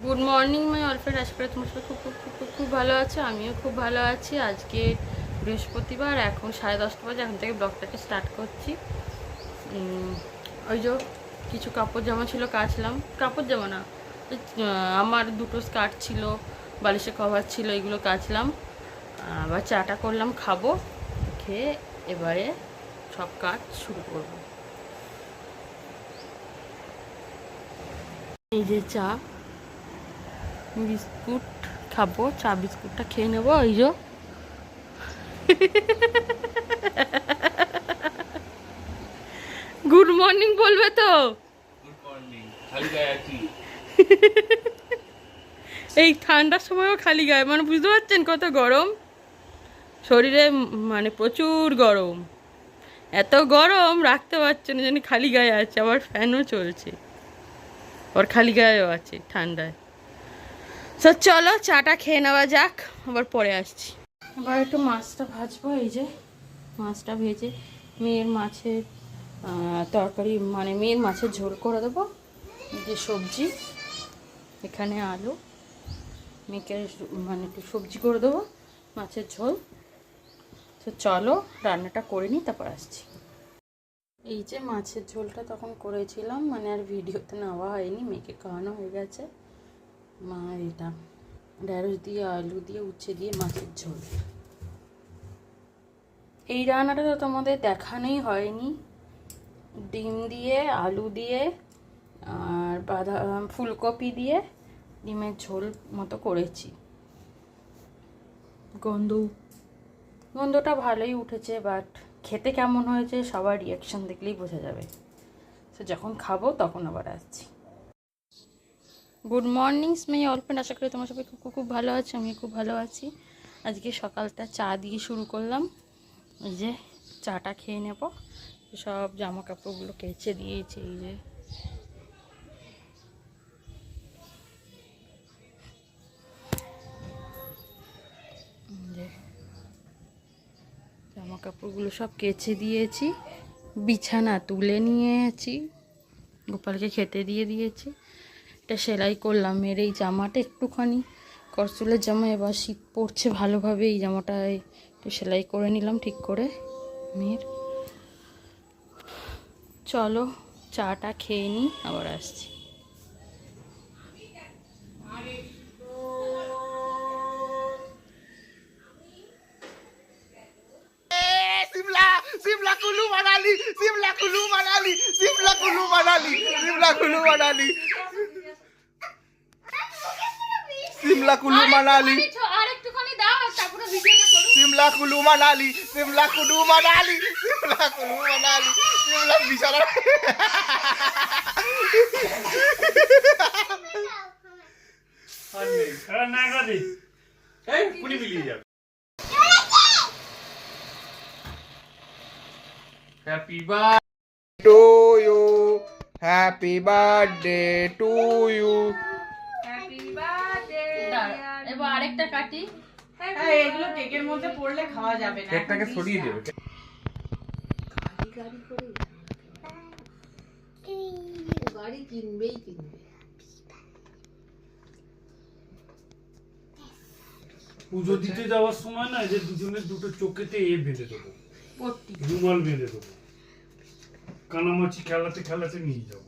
Good morning my অলফ্রেন্ড আশা করি তোমার সবাই খুব খুব খুব খুব ভালো আছো। আমিও খুব ভালো আছি। আজকে বৃহস্পতিবার, এখন সাড়ে দশটা বাজে। এখন থেকে ব্লগটাকে স্টার্ট করছি। ওই যে কিছু কাপড় জামা ছিল কাচলাম। কাপড় জামা না আমার দুটো স্কার্ট ছিল, বালিশের কভার ছিল, এগুলো কাচলাম। আবার চাটা করলাম, খাব। খেয়ে এবারে সব কাজ শুরু করব। এই যে চা। বিস্কুট খাব চা বিস্কুটটা খেয়ে নেব ওই যে। গুড মর্নিং বলবে তো। এই ঠান্ডার সময়ও খালি গায়ে মানে বুঝতে পারছেন কত গরম? শরীরে মানে প্রচুর গরম। এত গরম রাখতে পারছে না যেন খালি গায়ে আছে আবার ফ্যানও চলছে। আবার খালি গায়েও আছে ঠান্ডায়। তো চলো চাটা খেয়ে নেওয়া যাক, আবার পরে আসছি। আবার একটু মাছটা ভাজবো, এই যে মাছটা ভেজে মেয়ের মাছের তরকারি মানে মেয়ের মাছের ঝোল করে দেবো। যে সবজি, এখানে আলু, মেয়েকে মানে একটু সবজি করে দেবো, মাছের ঝোল। তো চলো, রান্নাটা করে নিই, তারপর আসছি। এই যে মাছের ঝোলটা তখন করেছিলাম মানে আর ভিডিওতে নেওয়া হয়নি, মেয়েকে খাওয়ানো হয়ে গেছে। মা এটা ঢ্যাঁড়স দিয়ে, আলু দিয়ে উচ্ছে দিয়ে মাছের ঝোল। এই রান্নাটা তো তোমাদের দেখানোই হয়নি। ডিম দিয়ে, আলু দিয়ে, আর বাদাম, ফুলকপি দিয়ে ডিমের ঝোল মতো করেছি। গন্ধ, গন্ধটা ভালোই উঠেছে বাট খেতে কেমন হয়েছে সবার রিয়াকশন দেখলেই বোঝা যাবে। তো যখন খাব তখন আবার আসছি। গুড মর্নিং স্মেই অল্পেন আশা করি তোমার সবাই খুব খুব ভালো আছো আমি খুব ভালো আছি। আজকে সকালটা চা দিয়ে শুরু করলাম। এই যে চাটা খেয়ে নেব। সব জামা কাপড়গুলো কেচে দিয়েছি, এই যে। জামা কাপড়গুলো সব কেচে দিয়েছি। বিছানা তুলে নিয়েছি। গোপালকে খেতে দিয়ে দিয়েছি। এটা সেলাই করলাম মেয়ের এই জামাটা একটুখানি। করচুলের জামা, এবার শীত পড়ছে ভালোভাবে, এই জামাটা একটু সেলাই করে নিলাম ঠিক করে। মেয়ের। চলো, চাটা খেয়ে নিই আবার আসছি। সিমলা কুলু মানালি, সিমলা কুলু মানালি, সিমলা কুলু মানালি, সিমলা কুলু মানালি। সিমলা কুলু মানালি। সিমলা কুলু মানালি সিমলা কুলু মানালি সিমলা কুলু মানালি সিমলা বিছানা। Happy birthday to you happy birthday to you এবার আরেকটা কাটি। হ্যাঁ এগুলো কেকের মধ্যে পড়লে খাওয়া যাবে না। কেকটাকে সরিয়ে দেবে। গাড়ি কিনবেই কিনবে। পুজো দিতে যাওয়ার সময় না যে দুজনের দুটো চোখেতে এ বেঁধে দেবো। রুমাল বেঁধে দেবো। কানামাছি খেলাতে খেলাতে নিয়ে যাব।